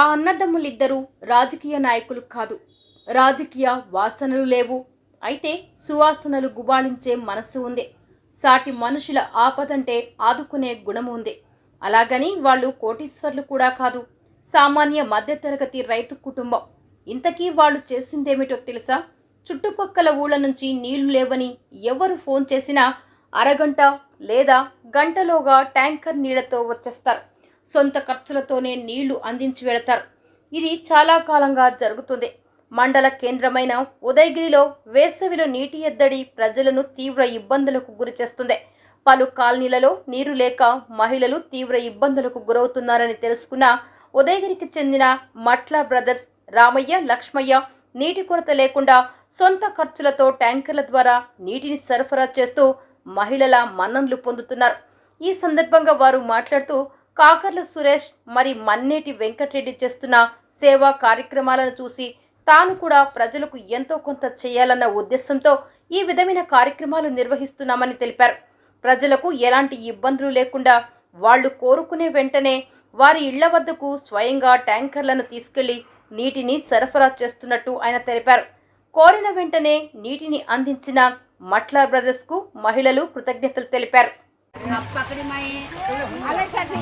అన్నదమ్ములిద్దరూ రాజకీయ నాయకులు కాదు. రాజకీయ వాసనలు లేవు. అయితే సువాసనలు గుబాళించే మనసు ఉంది. సాటి మనుషుల ఆపదంటే ఆదుకునే గుణము ఉంది. అలాగని వాళ్ళు కోటీశ్వర్లు కూడా కాదు. సామాన్య మధ్యతరగతి రైతు కుటుంబం. ఇంతకీ వాళ్ళు చేసిందేమిటో తెలుసా? చుట్టుపక్కల ఊళ్ళ నుంచి నీళ్ళు లేవని ఎవరు ఫోన్ చేసినా అరగంట లేదా గంటలోగా ట్యాంకర్ నీళ్ళతో వచ్చేస్తారు. సొంత ఖర్చులతోనే నీళ్ళు అందించి వెళతారు. ఇది చాలా కాలంగా జరుగుతుంది. మండల కేంద్రమైన ఉదయగిరిలో వేసవిలో నీటి ఎద్దడి ప్రజలను తీవ్ర ఇబ్బందులకు గురిచేస్తుంది పలు కాలనీలలో నీరు లేక మహిళలు తీవ్ర ఇబ్బందులకు గురవుతున్నారని తెలుసుకున్న ఉదయగిరికి చెందిన మట్ల బ్రదర్స్ రామయ్య లక్ష్మయ్య నీటి కొరత లేకుండా సొంత ఖర్చులతో ట్యాంకర్ల ద్వారా నీటిని సరఫరా చేస్తూ మహిళల మన్ననలు పొందుతున్నారు. ఈ సందర్భంగా వారు మాట్లాడుతూ కాకర్ల సురేష్ మరి మన్నేటి వెంకటరెడ్డి చేస్తున్న సేవా కార్యక్రమాలను చూసి తాను కూడా ప్రజలకు ఎంతో కొంత చేయాలన్న ఉద్దేశంతో ఈ విధమైన కార్యక్రమాలు నిర్వహిస్తున్నామని తెలిపారు. ప్రజలకు ఎలాంటి ఇబ్బందులు లేకుండా వాళ్ళు కోరుకునే వెంటనే వారి ఇళ్ళ వద్దకు స్వయంగా ట్యాంకర్లను తీసుకెళ్ళి నీటిని సరఫరా చేస్తున్నట్టు ఆయన తెలిపారు. కోరిన వెంటనే నీటిని అందించిన మట్ల బ్రదర్స్కు మహిళలు కృతజ్ఞతలు తెలిపారు. पकड़ी माई अलग साथी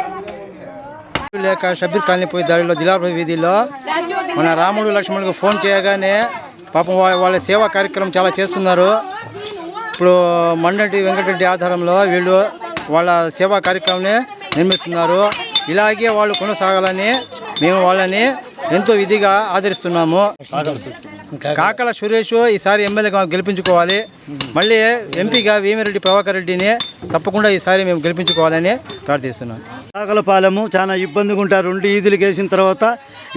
లేక షబీర్ కాలనీ పోయి దారిలో దిలార్భాయ్ వీధిలో మన రాముడు లక్ష్మణుడికి ఫోన్ చేయగానే పాపం వాళ్ళ సేవా కార్యక్రమం చాలా చేస్తున్నారు. ఇప్పుడు మండటి వెంకటరెడ్డి ఆధారంలో వీళ్ళు వాళ్ళ సేవా కార్యక్రమాన్ని నిర్మిస్తున్నారు. ఇలాగే వాళ్ళు కొనసాగాలని మేము వాళ్ళని ఎంతో విధిగా ఆదరిస్తున్నాము. కాకల సురేష్ ఈసారి ఎమ్మెల్యేగా గెలిపించుకోవాలి. మళ్ళీ ఎంపీగా వేమిరెడ్డి ప్రభాకర్ రెడ్డిని తప్పకుండా ఈసారి మేము గెలిపించుకోవాలని ప్రార్థిస్తున్నాం. కాకలపాలెము చాలా ఇబ్బందిగా ఉంటారు రెండు ఈదులకు వేసిన తర్వాత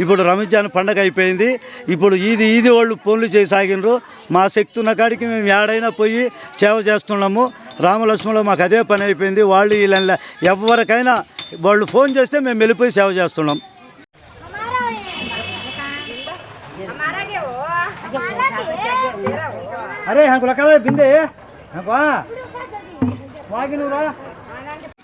ఇప్పుడు రంజాన్ పండగ అయిపోయింది. ఇప్పుడు ఈది ఈది వాళ్ళు ఫోన్లు చేసి సాగినరు మా శక్తి ఉన్న కాడికి మేము ఏడైనా పోయి సేవ చేస్తున్నాము. రామలక్ష్మణలో మాకు అదే పని అయిపోయింది. వాళ్ళు వీళ్ళ ఎవరికైనా వాళ్ళు ఫోన్ చేస్తే మేము వెళ్ళిపోయి సేవ చేస్తున్నాం. అరే హంకు లెక్క బిందే. హంకు వాగినూరా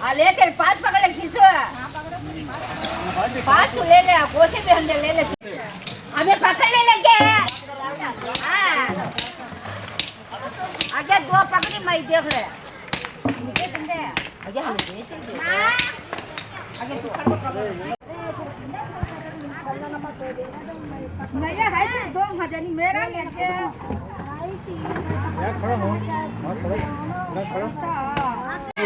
हाँ ले तेरे पास पकड़ ले खींचो पास तू ले ले कोसे भी अंदर ले ले हमें पकड़ ले लगे हाँ आगे दो पकड़ी मैं देख ले आगे हम देख ले आगे तू खड़ो पकड़ मेरा है दो हजानी मेरा लेके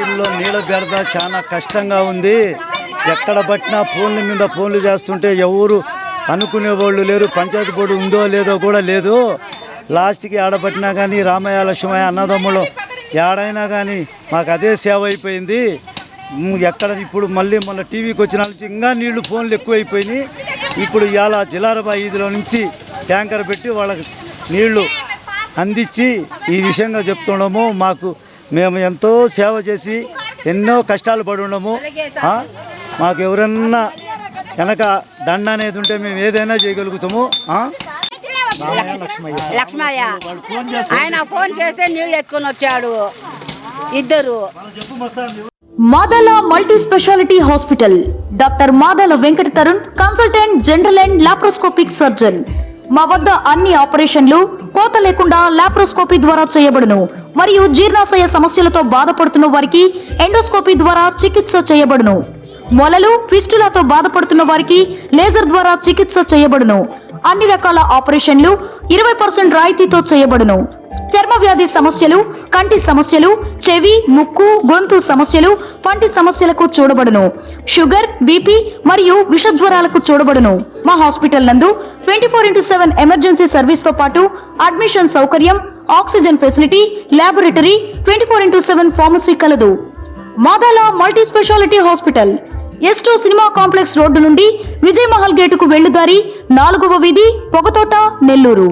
ఊళ్ళో నీళ్ళ బెడద చాలా కష్టంగా ఉంది. ఎక్కడ పట్టినా ఫోన్ల మీద ఫోన్లు చేస్తుంటే ఎవరు అనుకునే వాళ్ళు లేరు. పంచాయతీ బోర్డు ఉందో లేదో కూడా లేదు. లాస్ట్కి ఆడబట్టినా కానీ రామయ్య లక్ష్మయ్య అన్నదమ్ములు ఏడైనా కానీ మాకు అదే సేవ అయిపోయింది. ఎక్కడ ఇప్పుడు మళ్ళీ మన టీవీకి వచ్చిన నుంచి ఇంకా నీళ్ళు ఫోన్లు ఎక్కువైపోయినాయి. ఇప్పుడు ఇవాళ జిలారబా ఈదిలో నుంచి ట్యాంకర్ పెట్టి వాళ్ళకి నీళ్ళు అందించి ఈ విషయంగా చెప్తుండము మాకు మేము ఎంతో సేవ చేసి ఎన్నో కష్టాలు పడి ఉండము? మాకు ఎవరన్నా వెనక దండ అనేది ఉంటే మేము ఏదైనా చేయగలుగుతాము. లక్ష్మయ్య ఆయన ఫోన్ చేస్తే నీళ్ళు ఎత్తుకొని వచ్చాడు. ఇద్దరు. Madala multi speciality hospital. Doctor Madala Venkata Tarun consultant general and laparoscopic surgeon. మా వద్ద అన్ని ఆపరేషన్లు కోత లేకుండా లాప్రోస్కోపీ ద్వారా చేయబడును. మరియు జీర్ణాశయ సమస్యలతో బాధపడుతున్న వారికి ఎండోస్కోపీ ద్వారా చికిత్స చేయబడును. మొలలు ఫిస్టులతో బాధపడుతున్న వారికి లేజర్ ద్వారా చికిత్స చేయబడును. అన్ని రకాల ఆపరేషన్లు ఇరవై పర్సెంట్ రాయితీతో చేయబడును. చర్మ వ్యాధి సమస్యలు కంటి సమస్యలు చెవి ముక్కు గొంతు సమస్యలు పంటి సమస్యలకు చూడబడును. షుగర్ బీపీ మరియు విషజ్వరాలకు చూడబడును. మా హాస్పిటల్ నందు twenty four into seven emergency సర్వీస్తో పాటు అడ్మిషన్ సౌకర్యం oxygen facility laboratory twenty four into seven pharmacy కలదు. మాదాల మల్టీ స్పెషాలిటీ హాస్పిటల్ ఎస్టో సినిమా కాంప్లెక్స్ రోడ్డు నుండి విజయమహల్ గేటుకు వెళ్ళుదారి నాలుగవ వీధి పొగతోట నెల్లూరు.